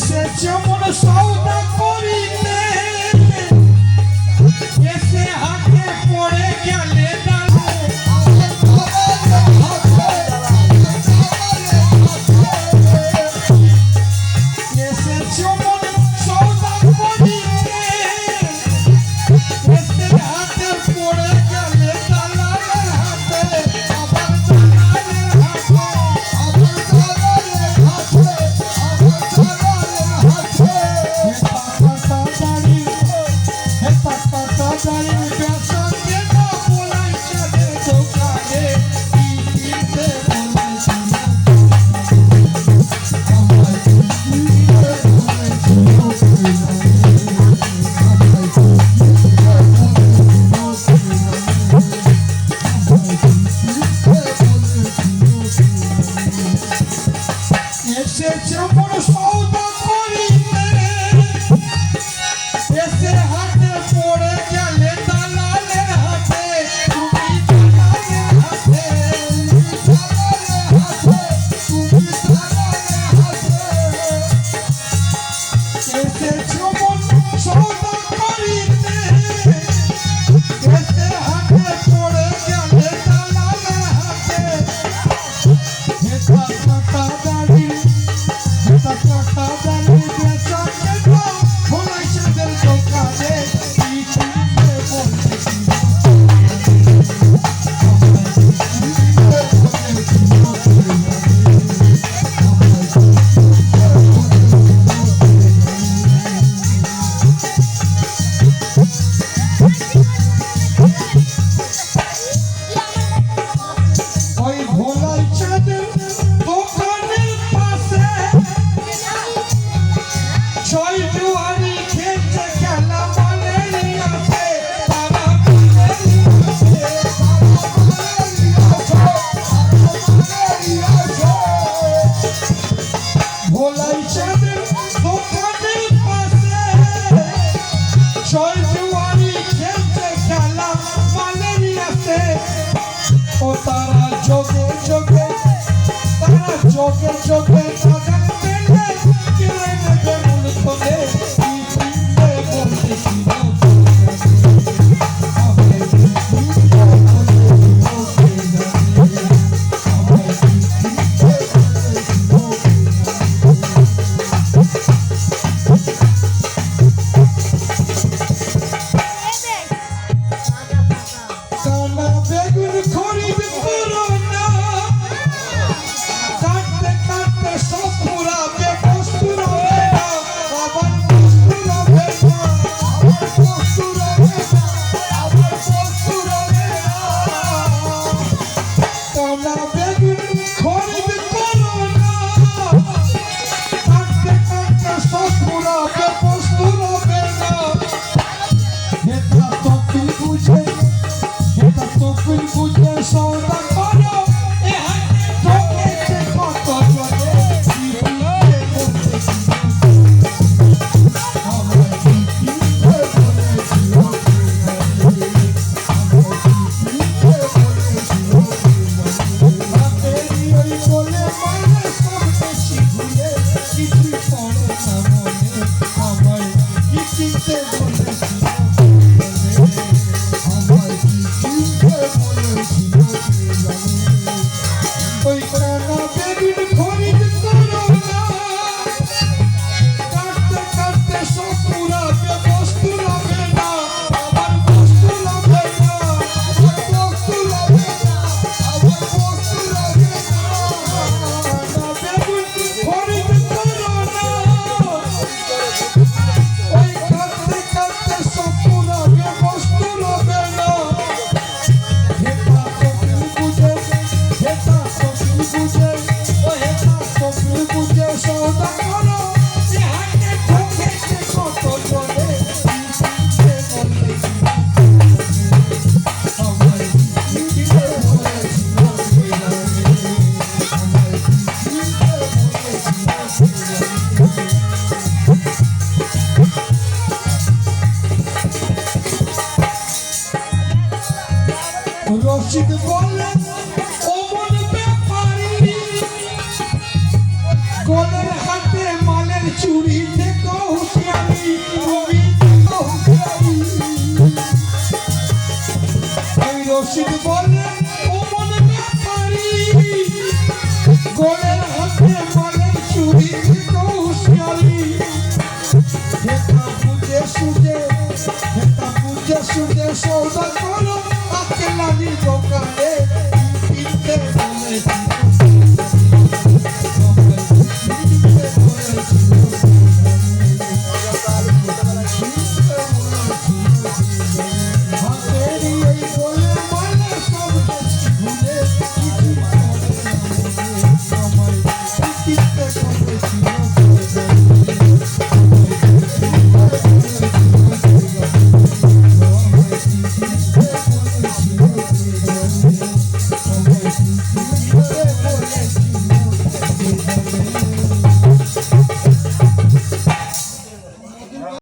এসেছে মন সৌদা করিতে ও তারা চোখে চোখে তারা চোখে চোখে। গলের হাতে মালের চুরি থেকে হুঁশিয়ারি তুমি রশিদ বলে